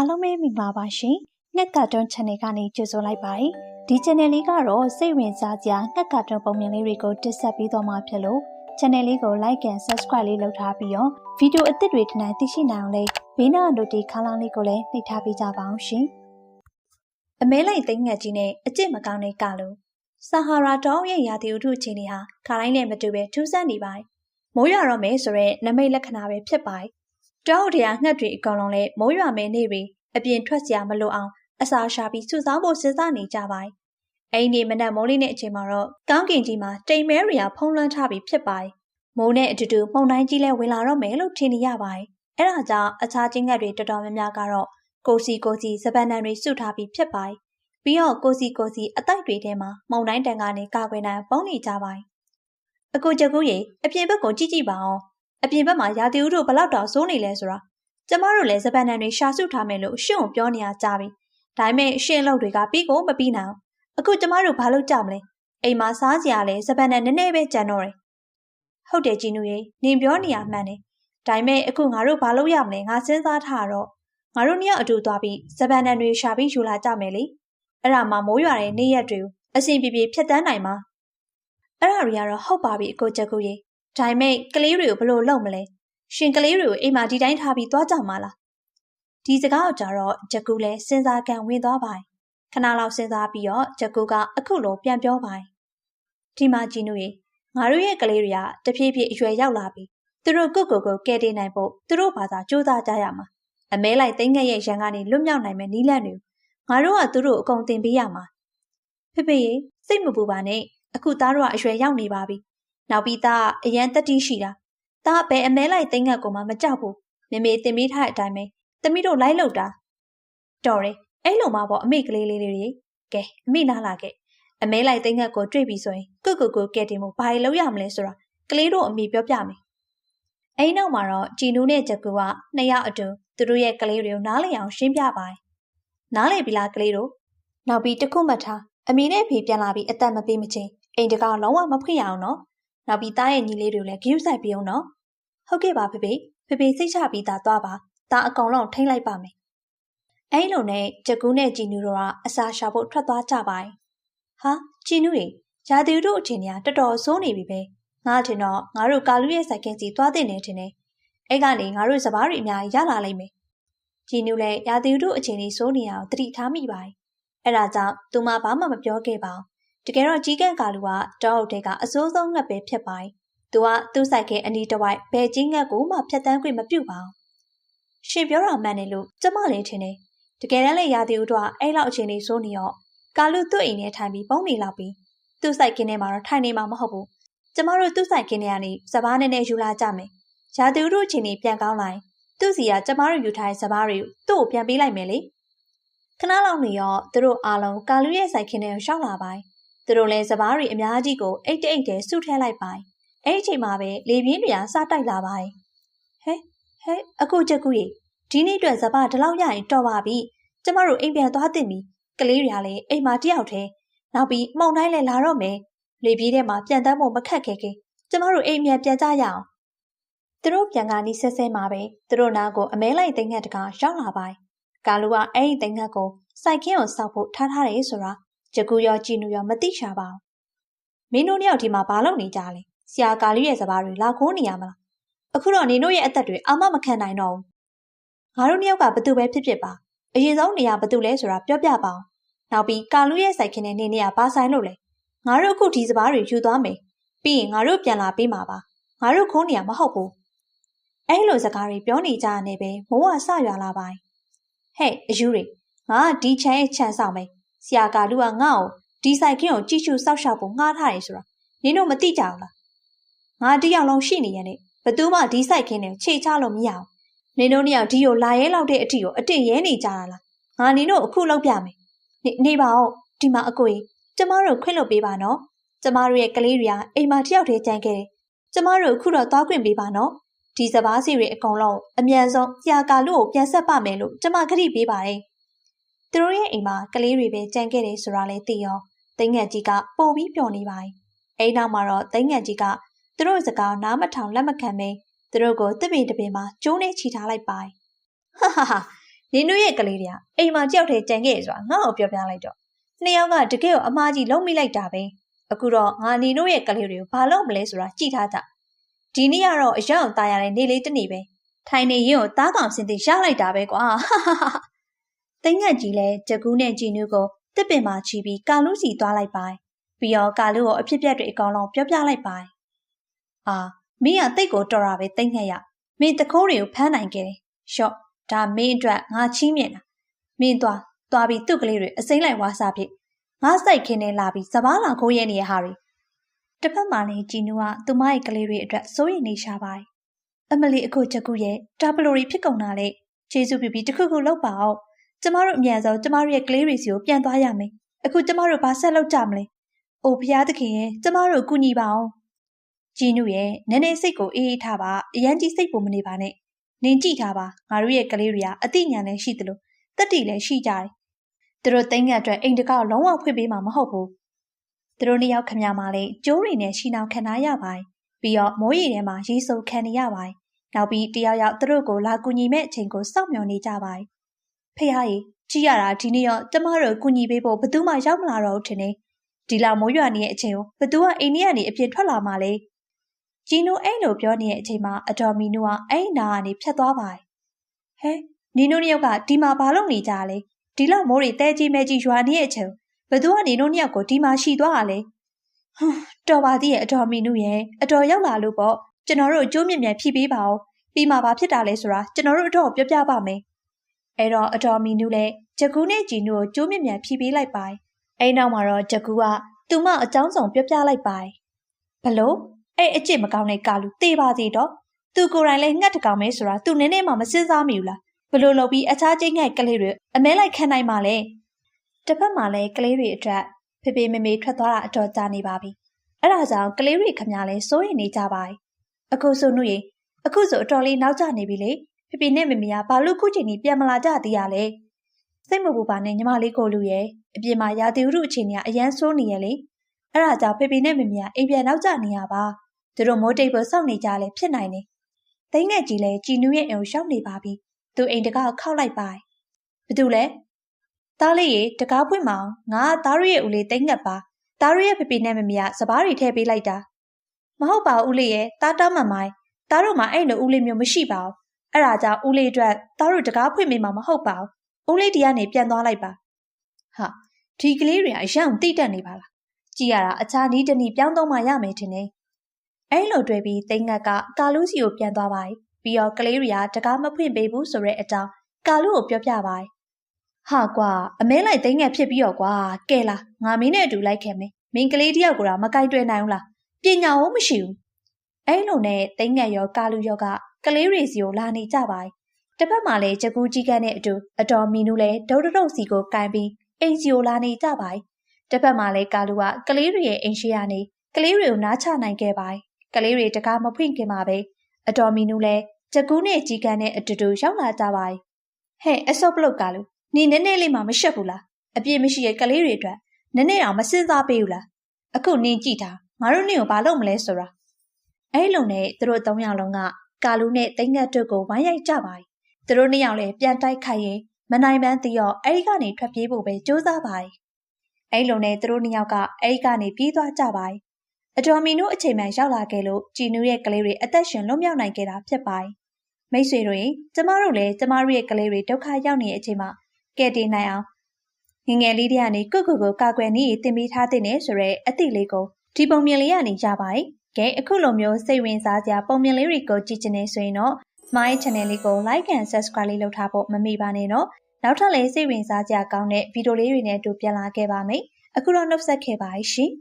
အားလုံးပဲမိပါပါရှင်။ငှက်ကတွန်း channel ကနေကြိုဆိုလိုက်ပါတယ်။ဒီ channel လေးကတော့စိတ်ဝင်စားစရာငှက်ကတွန်းပုံမြင်လေးတွေကိုတင်ဆက်ပေးသွားမှာဖြစ်လို့ channel လေးကို like and subscribe လေးလုပ်ထားပြီးတော့ဗီဒီယိုအသစ်တွေထပ်နိုင်သိရှိနိုင်အောင်လေးဘေးနား notification ခန်းလေးကိုလည်းနှိပ်ထားပေးကြပါအောင်ရှင်။အမဲလိုက်သိင္ငက်ကြီးနဲ့အကျင့်မကောင်းတဲ့ကလို့ဆာဟာရာတောင်ရဲ့ရာသီဥတုအခြေအနေဟာခါတိုင်းနဲ့မတူပဲထူးဆန်းနေပါတယ်။မိုးရွာတော့မယ်ဆိုတော့နမိတ်လက္ခဏာပဲဖြစ်ပါတယ်။ တောအုပ်တရားငှက်တွေအကောင်လုံးလဲမိုးရွာမယ်နေ့တွေအပြင်ထွက်စရာမလိုအောင်အစာရှာပြီးစုဆောင်းဖို့စဉ်းစားနေကြပါတယ်။အိမ်ဒီမနက်မိုးလေးနဲ့အချိန်မှာတော့ကောင်းကင်ကြီးမှာတိမ်မဲရီယာဖုံးလွှမ်းထားပြီးဖြစ်ပါတယ်။မိုးနဲ့အတူတူမှုန်တိုင်းကြီးလဲဝင်လာတော့မယ်လို့ထင်နေရပါတယ်။အဲဒါကြောင့်အခြားချင်းငှက်တွေတော်တော်များများကတော့ကိုစီကိုစီစပန်နံတွေစုထားပြီးဖြစ်ပါတယ်။ပြီးတော့ကိုစီကိုစီအတိုက်တွေထဲမှာမှုန်တိုင်းတန်ကနေကာကွယ်နိုင်ပုံနေကြပါတယ်။အကိုကျကူရေအပြင်ဘက်ကိုကြည့်ကြည့်ပါအောင်။ အပြင်ဘက်မှာရာသီဥတုဘလောက်တောင်ဆိုးနေလဲဆိုတာကျမတို့လည်းစပန်နံတွေရှာစုထားမယ်လို့ရှင့်ကိုပြောနေရကြပြီ။ဒါပေမဲ့ရှင့်လုပ်တွေကပြီးကိုမပြီးနိုင်အောင်အခုကျမတို့ဘာလုပ်ကြမလဲ။အိမ်မှာစားစရာလည်းစပန်နံနည်းနည်းပဲကြံတော့တယ်။ဟုတ်တယ်ကြီးနူရေနင်ပြောနေရမှန်တယ်။ဒါပေမဲ့အခုငါတို့ဘာလုပ်ရမလဲငါစဉ်းစားထားတော့ငါတို့နှစ်ယောက်အတူသွားပြီးစပန်နံတွေရှာပြီးယူလာကြမယ်လေ။အဲ့ဒါမှမိုးရွာတဲ့နေ့ရက်တွေကိုအစဉ်ပြေပြေဖြတ်တန်းနိုင်မှာ။အဲ့ဒါတွေကတော့ဟုတ်ပါပြီအကိုချက်ကူရေ။ ဒါပေမဲ့ကလေးတွေကိုဘယ်လိုလုပ်မလဲ။ရှင်ကလေးတွေကိုအိမ်မှာဒီတိုင်းထားပြီးသွားကြမှာလားဒီစကားကိုကြတော့ဂျကူလည်းစဉ်းစားကန်ဝင်သွားပါတယ်ခဏလောက်စဉ်းစားပြီးတော့ဂျကူကအခုလိုပြန်ပြောပါတယ်ဒီမှာဂျီနူရေငါတို့ရဲ့ကလေးတွေကတဖြည်းဖြည်းအရွယ်ရောက်လာပြီသူတို့ကိုကိုကိုကဲတင်နိုင်ဖို့သူတို့ဘာသာစူးစမ်းကြရမှာအမဲလိုက်သိင္ငက်ရဲ့ရန်ကနေလွတ်မြောက်နိုင်မဲ့နီးလန့်တွေငါတို့ကသူတို့အကုန်တင်ပေးရမှာဖေဖေရေစိတ်မပူပါနဲ့အခုသားတို့ကအရွယ်ရောက်နေပါပြီ နောက်ပြီးသားအရန်တတိရှိတာဒါဘယ်အမဲလိုက်သိင္ငက်ကိုမှမကြောက်ဘူးမေမေတင်ပေးထားတဲ့အတိုင်းပဲသမီးတို့လိုက်လို့တာတော်တယ်အဲ့လိုမှပေါ့အမေကလေးလေးတွေကဲအမေနားလာခဲ့အမဲလိုက်သိင္ငက်ကိုတွေ့ပြီဆိုရင်ကုတ်ကုတ်ကိုကဲတင်မှုဘာလို့ရမလဲဆိုတာကလေးတို့အမေပြောပြမယ်အဲ့နောက်မှာတော့ကြည်နူးနဲ့ဂျကူကနှစ်ယောက်အတူသူတို့ရဲ့ကလေးတွေကိုနားလည်အောင်ရှင်းပြပါတယ်နားလည်ပြီလားကလေးတို့နောက်ပြီးတခုမှတ်ထားအမေနဲ့ဖေပြန်လာပြီးအသက်မပေးမချင်းအိမ်တကောင်လုံးဝမဖွင့်ရအောင်နော် နောက်ပြီးသားရဲ့ညီလေးတွေလည်းဂရုစိုက်ပြအောင်နော်ဟုတ်ကဲ့ပါဖေဖေဖေဖေစိတ်ချပြီးသားသွားပါဒါအကောင်လုံးထိမ့်လိုက်ပါမယ်အဲ့လိုနဲ့ကြကူးနဲ့ကြည်နူတို့ကအစာရှာဖို့ထွက်သွားကြပါတယ်ဟာကြည်နူရေရာသီဥတုအထင်ကြီးတော်တော်ဆိုးနေပြီပဲငါထင်တော့ငါတို့ကာလူရဲ့စိုက်ကင်စီသွားတဲ့နေထင်တယ်အဲ့ကနေငါတို့စပားတွေအများကြီးရလာလိမ့်မယ်ကြည်နူလည်းရာသီဥတုအချိန်ကြီးဆိုးနေအောင်တတိထားမိပါတယ်အဲ့ဒါကြောင့်သူမဘာမှမပြောခဲ့ပါဘူး တကယ်တော့ကြီးကန့်ကာလူကတောအုပ်တဲကအစိုးဆုံးငှက်ပဲဖြစ်ပါတယ်သူကသူ့ဆိုင်ကအနီးတစ်ဝိုက်ဘယ်ကြီးငှက်ကိုမှဖြတ်တန်းခွင့်မပြုပါဘူး။ရှင်ပြောတာမှန်တယ်လို့ကျမလည်းထင်တယ်။တကယ်တမ်းလည်းရာသီဥတုကအဲ့လောက်အချိန်လေးဆိုးနေတော့ကာလူသူ့အိမ်ထဲထိုင်ပြီးပုံနေလောက်ပြီးသူ့ဆိုင်ကင်းထဲမှာတော့ထိုင်နေမှာမဟုတ်ဘူး။ကျမတို့သူ့ဆိုင်ကင်းထဲကနေစပားနဲ့နဲ့ယူလာကြမယ်။ရာသီဥတုအချိန်လေးပြန်ကောင်းလာရင်သူ့စီကကျမတို့ယူထားတဲ့စပားတွေကိုသူ့ကိုပြန်ပေးလိုက်မယ်လေ။ခဏလောက်နေရောသူတို့အားလုံးကာလူရဲ့ဆိုင်ခင်းထဲကိုရှောက်လာပိုင်း သူတို့လည်းစပားတွေအများကြီးကိုအိတ်တိတ်တဲစုထဲလိုက်ပိုင်းအဲ့ဒီချိန်မှာပဲလေပြင်းတွေကစတိုက်လာပါတယ်ဟဲဟဲအခုချက်ကူကြီးဒီနေ့အတွက်စပဒီလောက်ရရင်တော်ပါပြီကျမတို့အိမ်ပြန်သွားတင်ပြီကလေးတွေကလည်းအိမ်မှာတယောက်တည်းနောက်ပြီးမှုန်တိုင်းလည်းလာတော့မယ်လေပြေးထဲမှာပြန်တမ်းဖို့မခက်ခဲခဲကျမတို့အိမ်မြန်ပြန်ကြရအောင်သူတို့ပြန်ကနီးဆဲဆဲမှာပဲသူတို့နာကိုအမဲလိုက်သိငတ်တကရောက်လာပါကာလူကအဲ့ဒီသိငတ်ကိုစိုက်ခင်းကိုစောက်ဖို့ထားထားတယ်ဆိုတာ ဂျကူရောကြည်နူရောမသိရှာပါဘူးမင်းတို့နှစ်ယောက်ဒီမှာဘာလုပ်နေကြလဲဆရာကာလူရဲ့စပားတွေလာခိုးနေရမလားအခုတော့နေတို့ရဲ့အသက်တွေအာမမခံနိုင်တော့ဘူးငါတို့နှစ်ယောက်ကဘသူပဲဖြစ်ဖြစ်ပါအရင်ဆုံးနေရဘသူလဲဆိုတာပြောပြပါအောင်နောက်ပြီးကာလူရဲ့စိုက်ခင်းနဲ့နေနေရဘာဆိုင်လို့လဲငါတို့အခုဒီစပားတွေယူသွားမယ်ပြီးရင်ငါတို့ပြန်လာပေးမှာပါငါတို့ခိုးနေရမဟုတ်ဘူးအဲ့လိုစကားတွေပြောနေကြရနေပဲမိုးကဆရွာလာပါဟဲ့အယူတွေငါဒီချမ်းရဲ့ခြံဆောင်မယ် ဆရာကာလူကငါ့ကိုဒီဆိုင်ခင်းကိုကြည့်ရှုစောက်ရှောက်ဖို့ငှားထားတယ်ဆိုတာနင်တို့မသိကြဘူးလားငါတယောက်လုံးရှိနေရတဲ့ဘသူမှဒီဆိုင်ခင်းနဲ့ခြေချလို့မရအောင်နင်တို့နှစ်ယောက်ဒီကိုလာရဲလောက်တဲ့အထိကိုအတစ်ရဲနေကြတာလားငါနင်တို့အခုလောက်ပြမယ်နေနေပါဦးဒီမှာအကိုကြီးကျမတို့ခွင့်လွတ်ပေးပါနော်ကျမတို့ရဲ့ကလေးတွေကအိမ်မှာတယောက်တည်းကြံခဲ့တယ်ကျမတို့အခုတော့သွားခွင့်ပေးပါနော်ဒီစပားစီတွေအကုန်လုံးအမြန်ဆုံးဆရာကာလူကိုပြန်ဆက်ပါမယ်လို့ကျမခရီးပေးပါတယ် သူတို့ရဲ့အိမ်မှာကလေးတွေပဲကြံခဲ့တယ်ဆိုတာလည်းသိရောတိငက်ကြီးကပို့ပြီးပျော်နေပါတယ်အိမ်နောက်မှာတော့တိငက်ကြီးကသူတို့စကားနားမထောင်လက်မခံပဲသူတို့ကိုတစ်ပင်တစ်ပင်မှာကျိုးနေချီထားလိုက်ပါဟာဟာဟာ နင်တို့ရဲ့ကလေးတွေကအိမ်မှာကြောက်ထဲကြံခဲ့ဆိုတာငါ့ကိုပြောပြလိုက်တော့နှစ်ယောက်ကတကယ်ကိုအမားကြီးလုံးမိလိုက်တာပဲအခုတော့ငါနင်တို့ရဲ့ကလေးတွေကိုဘာလုပ်မလဲဆိုတာကြည့်ထားကြဒီနေ့ကတော့အရောက်ตายရတဲ့နေလေးတစ်နေ့ပဲထိုင်နေရင်ကိုသားကောင်စင်တင်ရလိုက်တာပဲကွာ တိတ်ငတ်ကြီးလဲကြကူးနဲ့ကြည်နူးကိုတစ်ပင်မှာချီပြီးကာလူးစီသွားလိုက်ပိုင်ပြီးတော့ကာလူးကိုအဖြစ်ပြက်တွေအကောင်လုံးပြောပြလိုက်ပိုင်အာမင်းကတိတ်ကိုတော်တာပဲတိတ်ငတ်ရမင်းတခိုးတွေကိုဖမ်းနိုင်ခဲ့တယ်ရှော့ဒါမင်းအတွက်ငါချီးမြှင့်တာမင်းသွားသွားပြီးသူ့ကလေးတွေအစိမ့်လိုက်ဝါစားဖြစ်ငါစိုက်ခင်းနေလာပြီးစပားလာခိုးရဲနေရဟာတွေတစ်ဖက်မှာလည်းဂျီနူကသူမရဲ့ကလေးတွေအတွက်စိုးရိမ်နေရှာပါတယ်အမလီအခုချက်ကူရဲ့တာပလိုရီဖြစ်ကုန်တာလေခြေစုပ်ပြပြီးတခုခုလောက်ပါအောင် ကျမတို့အမြန်ဆုံးကျမတို့ရဲ့ကလေးတွေစီကိုပြန်သွားရမယ်အခုကျမတို့ဘာဆက်လုပ်ကြမလဲအိုဖျားသခင်ရဲ့ကျမတို့ကူညီပါအောင်ဂျီနူရဲ့နည်းနည်းစိတ်ကိုအေးအေးထားပါအရန်ကြီးစိတ်ပုံမနေပါနဲ့နင်ကြည့်ထားပါငါတို့ရဲ့ကလေးတွေကအသိဉာဏ်လည်းရှိသလိုတက်တီလည်းရှိကြတယ်သူတို့သိငတ်အတွက်အိမ်တကောက်လုံးဝဖွင့်ပေးမှာမဟုတ်ဘူးသူတို့နှစ်ယောက်ခမရမှာလေကျိုးတွေနဲ့ရှီနောင်ခံထားရပါတယ်ပြီးတော့မိုးရီထဲမှာရေဆိုခံနေရပါတယ်နောက်ပြီးတယောက်ယောက်သူတို့ကိုလာကူညီမဲ့အချိန်ကိုစောင့်မျှော်နေကြပါတယ် ဖေဟာကြီးကြည့်ရတာဒီနေ့ရောကျမတို့ကူညီပေးဖို့ဘသူမှရောက်မလာတော့ဘူးထင်နေဒီလောက်မိုးရွာနေတဲ့အချိန်ကိုဘသူကအိမ်ထဲကနေအပြင်ထွက်လာမှလဲဂျီနိုအဲ့လိုပြောနေတဲ့အချိန်မှာအတော်မီနိုကအဲ့နာကနေဖြတ်သွားပါတယ်ဟဲနီနိုနှစ်ယောက်ကဒီမှာဘာလုပ်နေကြလဲဒီလောက်မိုးတွေတဲကြီးမဲကြီးရွာနေတဲ့အချိန်ဘသူကနေနိုနှစ်ယောက်ကိုဒီမှာရှိသွားတာလဲဟွန်းတော်ပါသေးရဲ့အတော်မီနုရဲ့အတော်ရောက်လာလို့ပေါ့ကျွန်တော်တို့အကျိုးမြင့်မြတ်ဖြည့်ပေးပါဦးပြီးမှဘာဖြစ်တာလဲဆိုတာကျွန်တော်တို့အတော့ပြောပြပါမယ် အဲ့တော့အတော်မီနုလည်းဂျကူနဲ့ဂျီနုကိုကျိုးမြင့်မြတ်ဖြည့်ပေးလိုက်ပါတယ်အဲ့နောက်မှာတော့ဂျကူကသူမအကြောင်းဆောင်ပြောပြလိုက်ပါတယ်ဘလို့အဲ့အကျင့်မကောင်းတဲ့ကာလူတေးပါသေးတော့သူကိုယ်တိုင်လည်းငှက်တကောင်မဲဆိုတာသူနည်းနည်းမှမစင်စားမိဘူးလားဘလို့လုပ်ပြီးအခြားကျိတ်ငှက်ကလေးတွေအမဲလိုက်ခံနိုင်မှလဲတစ်ဖက်မှာလည်းကလေးတွေအတွက်ဖေဖေမေမေထွက်သွားတာအတော်ကြာနေပါပြီအဲ့ဒါကြောင့်ကလေးတွေခမလည်းစိုးရိမ်နေကြပါတယ်အခုဆိုနှုတ်ရင်အခုဆိုအတော်လေးနောက်ကျနေပြီလေ ဖေဖေနဲ့မေမေကဘာလို့ခုချိန်ကြီးပြန်မလာကြသေးရလဲစိတ်မပူပါနဲ့ညီမလေးကိုလူရဲ့အပြင်မှာရာသီဥတုအခြေအနေကအရန်ဆိုးနေရလေအဲ့ဒါကြောင့်ဖေဖေနဲ့မေမေကအိမ်ပြန်နောက်ကျနေရပါသူတို့မိုးတိတ်ဖို့စောင့်နေကြလဲဖြစ်နိုင်တယ်သိန်းနဲ့ကြီးလဲကြည်နူးရဲ့အိမ်ကိုရောက်နေပါပြီသူအိမ်တကားခောက်လိုက်ပါဘသူလဲသားလေးရေတကားပွင့်မအောင်ငါသားရရဲ့ဦးလေးတိတ်ငတ်ပါသားရရဲ့ဖေဖေနဲ့မမရစပားတွေထည့်ပေးလိုက်တာမဟုတ်ပါဘူးဦးလေးရဲ့သားတောင်းမှမိုင်းသားတို့မှအဲ့လိုဦးလေးမျိုးမရှိပါဘူး အဲ့ဒါကြောင့်ဦးလေးအတွက်သားတို့တကားဖွင့်ပေးမှာမဟုတ်ပါဘူးဦးလေးဒီကနေပြန်သွားလိုက်ပါဟာဒီကလေးတွေအရန်တိတက်နေပါလားကြည်ရတာအခြားနီးတနီးပြောင်းတော့မှရမယ်ထင်တယ်အဲ့လိုတွေ့ပြီးတိတ်ငတ်ကကာလူးစီကိုပြန်သွားပါတယ်ပြီးတော့ကလေးတွေကတကားမဖွင့်ပေးဘူးဆိုတဲ့အကြောင်းကာလူကိုပြောပြပါတယ်ဟာကွာအမဲလိုက်သိငယ်ဖြစ်ပြီးတော့ကွာကဲလားငါမင်းနဲ့အတူလိုက်ခဲ့မယ်မင်းကလေးတယောက်ကမကိုက်တွေ့နိုင်ဘူးလားပညာဝမရှိဘူး အဲ့လိုနဲ့သိငယ်ရောကာလူရောကကလေးတွေစီကိုလာနေကြပါတယ်တစ်ဖက်မှာလည်းကြကူးကြီးကန်းနဲ့အတူအတော်မီနူလည်းဒုတ်ဒုတ်စီကိုကန်ပြီးအိမ်စီကိုလာနေကြပါတယ်တစ်ဖက်မှာလည်းကာလူကကလေးတွေရဲ့အိမ်ရှိရနေကလေးတွေကိုနားချနိုင်ခဲ့ပါတယ်ကလေးတွေတကားမဖွင့်ခင်မှာပဲအတော်မီနူလည်းကြကူးနဲ့ကြီးကန်းနဲ့အတူတူရောက်လာကြပါတယ်ဟဲ့အစောပလုတ်ကလူနေနည်းနည်းလေးမှမရှက်ဘူးလားအပြည့်မရှိရဲ့ကလေးတွေအတွက်နည်းနည်းအောင်မစင်စားပေးဘူးလားအခုနင်းကြည့်တာငါတို့နင်းကိုဘာလုပ်မလဲဆိုတာ အဲ့လိုနဲ့သူတို့သုံးယောက်လုံးကကာလူနဲ့တိတ်ငတ်တို့ကိုဝိုင်းရိုက်ကြပါတယ်သူတို့နှစ်ယောက်လည်းပြန်တိုက်ခိုက်ရင်မနိုင်ပန်းသိတော့အဲ့ဒီကနေထွက်ပြေးဖို့ပဲကြိုးစားပါတယ်အဲ့လိုနဲ့သူတို့နှစ်ယောက်ကအဲ့ဒီကနေပြေးသွားကြပါတယ်အတော်မီနို့အချိန်မှန်ရောက်လာခဲ့လို့ကြည်နူးရဲ့ကလေးတွေအသက်ရှင်လွတ်မြောက်နိုင်ခဲ့တာဖြစ်ပါတယ်မိတ်ဆွေတို့ရင်ကျမတို့လည်းကျမတို့ရဲ့ကလေးတွေဒုက္ခရောက်နေတဲ့အချိန်မှာကယ်တင်နိုင်အောင်ငငယ်လေးတွေကနေကုတ်ကုတ်ကိုကာကွယ်နေတင်ပေးထားတဲ့နဲ့ဆိုရဲအသည့်လေးကိုဒီပုံမြင်လေးကနေရပါတယ်။ ကဲအခုလိုမျိုးစိတ်ဝင်စားစရာပုံမြင်လေးတွေကိုကြည့်ချင်နေဆိုရင်တော့ my channel လေးကို like and subscribe လေးလုပ်ထားဖို့မမေ့ပါနဲ့နော်။နောက်ထပ်လည်းစိတ်ဝင်စားစရာကောင်းတဲ့ဗီဒီယိုလေးတွေနဲ့အတူပြန်လာခဲ့ပါမယ်။အခုတော့နှုတ်ဆက်ခဲ့ပါရှင်။